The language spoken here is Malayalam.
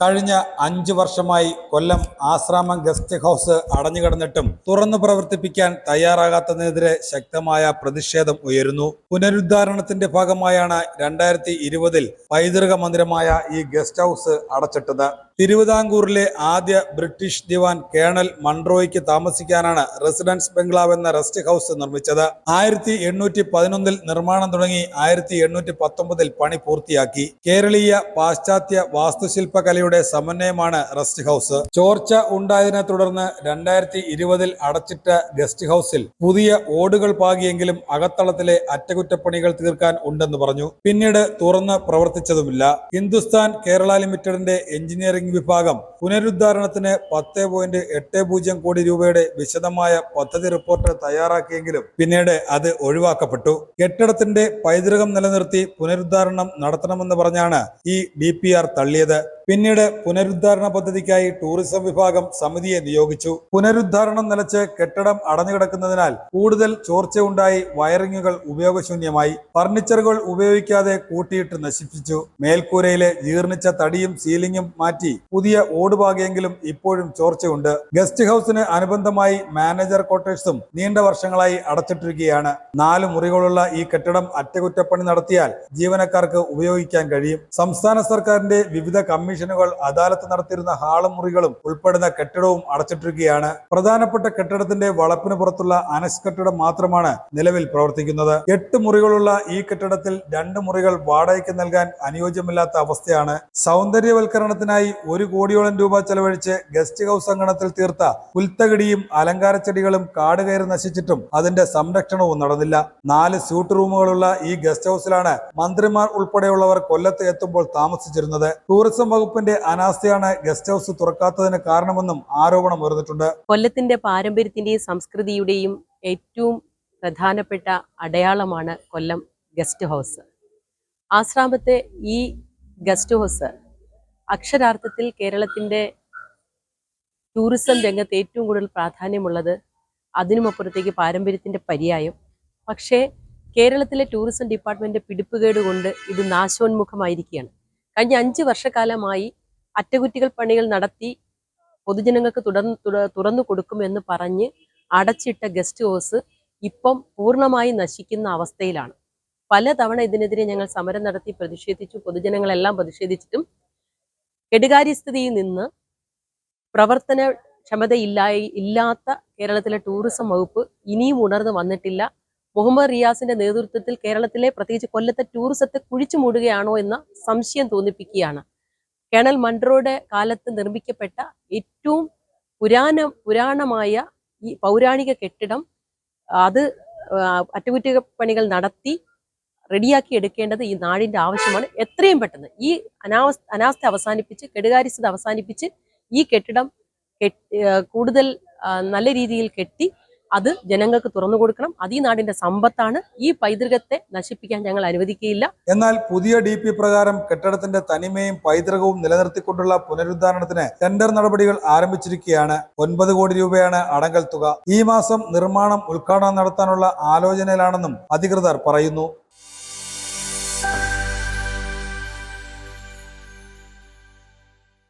കഴിഞ്ഞ അഞ്ചു വർഷമായി കൊല്ലം ആശ്രാമം ഗസ്റ്റ് ഹൗസ് അടഞ്ഞുകിടന്നിട്ടും തുറന്നു പ്രവർത്തിപ്പിക്കാൻ തയ്യാറാകാത്തതിനെതിരെ ശക്തമായ പ്രതിഷേധം ഉയരുന്നു. പുനരുദ്ധാരണത്തിന്റെ ഭാഗമായാണ് രണ്ടായിരത്തി ഇരുപതിൽ പൈതൃക മന്ദിരമായ ഈ ഗസ്റ്റ് ഹൗസ് അടച്ചിട്ടത്. തിരുവിതാംകൂറിലെ ആദ്യ ബ്രിട്ടീഷ് ദിവാൻ കേണൽ മൺട്രോയ്ക്ക് താമസിക്കാനാണ് റെസിഡൻസ് ബംഗ്ലാവ് എന്ന റെസ്റ്റ് ഹൗസ് നിർമ്മിച്ചത്. ആയിരത്തി എണ്ണൂറ്റി പതിനൊന്നിൽ നിർമ്മാണം തുടങ്ങി ആയിരത്തി എണ്ണൂറ്റി പത്തൊമ്പതിൽ പണി പൂർത്തിയാക്കി. കേരളീയ പാശ്ചാത്യ വാസ്തുശില്പകലയുടെ സമന്വയമാണ് റെസ്റ്റ് ഹൗസ്. ചോർച്ച ഉണ്ടായതിനെ തുടർന്ന് രണ്ടായിരത്തി ഇരുപതിൽ അടച്ചിട്ട ഗസ്റ്റ് ഹൗസിൽ പുതിയ ഓടുകൾ പാകിയെങ്കിലും അകത്തളത്തിലെ അറ്റകുറ്റപ്പണികൾ തീർക്കാൻ ഉണ്ടെന്ന് പറഞ്ഞു. പിന്നീട് തുറന്ന് പ്രവർത്തിച്ചതുമില്ല. ഹിന്ദുസ്ഥാൻ കേരള ലിമിറ്റഡിന്റെ എഞ്ചിനീയറിംഗ് വിഭാഗം പുനരുദ്ധാരണത്തിന് പത്ത് പോയിന്റ് എട്ട് പൂജ്യം കോടി രൂപയുടെ വിശദമായ പദ്ധതി റിപ്പോർട്ട് തയ്യാറാക്കിയെങ്കിലും പിന്നീട് അത് ഒഴിവാക്കപ്പെട്ടു. കെട്ടിടത്തിന്റെ പൈതൃകം നിലനിർത്തി പുനരുദ്ധാരണം നടത്തണമെന്ന് പറഞ്ഞാണ് ഈ ഡി തള്ളിയത്. പിന്നീട് പുനരുദ്ധാരണ പദ്ധതിക്കായി ടൂറിസം വിഭാഗം സമിതിയെ നിയോഗിച്ചു. പുനരുദ്ധാരണം നിലച്ച് കെട്ടിടം അടഞ്ഞുകിടക്കുന്നതിനാൽ കൂടുതൽ ചോർച്ചയുണ്ടായി വയറിങ്ങുകൾ ഉപയോഗശൂന്യമായി. ഫർണിച്ചറുകൾ ഉപയോഗിക്കാതെ കൂട്ടിയിട്ട് നശിപ്പിച്ചു. മേൽക്കൂരയിലെ ജീർണിച്ച തടിയും സീലിംഗും മാറ്റി പുതിയ ഓടുപാകയെങ്കിലും ഇപ്പോഴും ചോർച്ചയുണ്ട്. ഗസ്റ്റ് ഹൗസിന് അനുബന്ധമായി മാനേജർ ക്വാർട്ടേഴ്സും നീണ്ട വർഷങ്ങളായി അടച്ചിട്ടിരിക്കുകയാണ്. നാല് മുറികളുള്ള ഈ കെട്ടിടം അറ്റകുറ്റപ്പണി നടത്തിയാൽ ജീവനക്കാർക്ക് ഉപയോഗിക്കാൻ കഴിയും. സംസ്ഥാന സർക്കാരിന്റെ വിവിധ കമ്മീഷനുകൾ അദാലത്ത് നടത്തിയിരുന്ന ഹാളും മുറികളും ഉൾപ്പെടുന്ന കെട്ടിടവും അടച്ചിട്ടിരിക്കുകയാണ്. പ്രധാനപ്പെട്ട കെട്ടിടത്തിന്റെ വളപ്പിന് പുറത്തുള്ള അനസ് കെട്ടിടം മാത്രമാണ് നിലവിൽ പ്രവർത്തിക്കുന്നത്. എട്ട് മുറികളുള്ള ഈ കെട്ടിടത്തിൽ രണ്ട് മുറികൾ വാടകയ്ക്ക് നൽകാൻ അനുയോജ്യമല്ലാത്ത അവസ്ഥയാണ്. സൗന്ദര്യവൽക്കരണത്തിനായി ഒരു കോടിയോളം രൂപ ചെലവഴിച്ച് ഗസ്റ്റ് ഹൗസ് അങ്കണത്തിൽ തീർത്ത പുൽത്തകിടിയും അലങ്കാര ചെടികളും കാട് കയറി നശിച്ചിട്ടും അതിന്റെ സംരക്ഷണവും നടന്നില്ല. നാല് സ്യൂട്ട് റൂമുകളുള്ള ഈ ഗസ്റ്റ് ഹൗസിലാണ് മന്ത്രിമാർ ഉൾപ്പെടെയുള്ളവർ കൊല്ലത്ത് എത്തുമ്പോൾ താമസിച്ചിരുന്നത്. ടൂറിസം വകുപ്പിന്റെ അനാസ്ഥയാണ് ഗസ്റ്റ് ഹൗസ് തുറക്കാത്തതിന് കാരണമെന്നും ആരോപണം ഉയർന്നിട്ടുണ്ട്. കൊല്ലത്തിന്റെ പാരമ്പര്യത്തിന്റെയും സംസ്കൃതിയുടെയും ഏറ്റവും പ്രധാനപ്പെട്ട അടയാളമാണ് കൊല്ലം ഗസ്റ്റ് ഹൗസ്. ആശ്രാമത്തെ ഈ ഗസ്റ്റ് ഹൗസ് അക്ഷരാർത്ഥത്തിൽ കേരളത്തിന്റെ ടൂറിസം രംഗത്ത് ഏറ്റവും കൂടുതൽ പ്രാധാന്യമുള്ളത് അതിനുമപ്പുറത്തേക്ക് പാരമ്പര്യത്തിന്റെ പര്യായം. പക്ഷേ കേരളത്തിലെ ടൂറിസം ഡിപ്പാർട്ട്മെന്റ് പിടിപ്പുകേട് കൊണ്ട് ഇത് നാശോന്മുഖമായിരിക്കുകയാണ്. കഴിഞ്ഞ അഞ്ച് വർഷക്കാലമായി അറ്റകുറ്റികൾ പണികൾ നടത്തി പൊതുജനങ്ങൾക്ക് തുടർന്ന് തുറ- തുറന്നു കൊടുക്കുമെന്ന് പറഞ്ഞ് അടച്ചിട്ട ഗസ്റ്റ് ഹൗസ് ഇപ്പം പൂർണമായി നശിക്കുന്ന അവസ്ഥയിലാണ്. പലതവണ ഇതിനെതിരെ ഞങ്ങൾ സമരം നടത്തി പ്രതിഷേധിച്ചു പൊതുജനങ്ങളെല്ലാം പ്രതിഷേധിച്ചിട്ടും കെടുകാര്യസ്ഥിതിയിൽ നിന്ന് പ്രവർത്തന ക്ഷമതയില്ലായി ഇല്ലാത്ത കേരളത്തിലെ ടൂറിസം വകുപ്പ് ഇനിയും ഉണർന്നു വന്നിട്ടില്ല. മുഹമ്മദ് റിയാസിന്റെ നേതൃത്വത്തിൽ കേരളത്തിലെ പ്രത്യേകിച്ച് കൊല്ലത്തെ ടൂറിസത്തെ കുഴിച്ചു മൂടുകയാണോ എന്ന സംശയം തോന്നിപ്പിക്കുകയാണ്. കേണൽ മൺട്രോയുടെ കാലത്ത് നിർമ്മിക്കപ്പെട്ട ഏറ്റവും പുരാണ പുരാണമായ ഈ പൗരാണിക കെട്ടിടം അത് അറ്റകുറ്റപ്പണികൾ നടത്തി റെഡിയാക്കി എടുക്കേണ്ടത് ഈ നാടിന്റെ ആവശ്യമാണ്. എത്രയും പെട്ടെന്ന് ഈ അനാവസ്ഥ അനാസ്ഥ അവസാനിപ്പിച്ച് കെടുകാര്യസ്ഥത അവസാനിപ്പിച്ച് ഈ കെട്ടിടം കൂടുതൽ നല്ല രീതിയിൽ കെട്ടി അത് ജനങ്ങൾക്ക് തുറന്നു കൊടുക്കണം. അത് ഈ നാടിന്റെ സമ്പത്താണ്. ഈ പൈതൃകത്തെ നശിപ്പിക്കാൻ ഞങ്ങൾ അനുവദിക്കുകയില്ല. എന്നാൽ പുതിയ ഡി പി പ്രകാരം കെട്ടിടത്തിന്റെ തനിമയും പൈതൃകവും നിലനിർത്തിക്കൊണ്ടുള്ള പുനരുദ്ധാരണത്തിന് ടെൻഡർ നടപടികൾ ആരംഭിച്ചിരിക്കുകയാണ്. ഒൻപത് കോടി രൂപയാണ് അടങ്കൽ തുക. ഈ മാസം നിർമ്മാണം ഉദ്ഘാടനം നടത്താനുള്ള ആലോചനയിലാണെന്നും അധികൃതർ പറയുന്നു.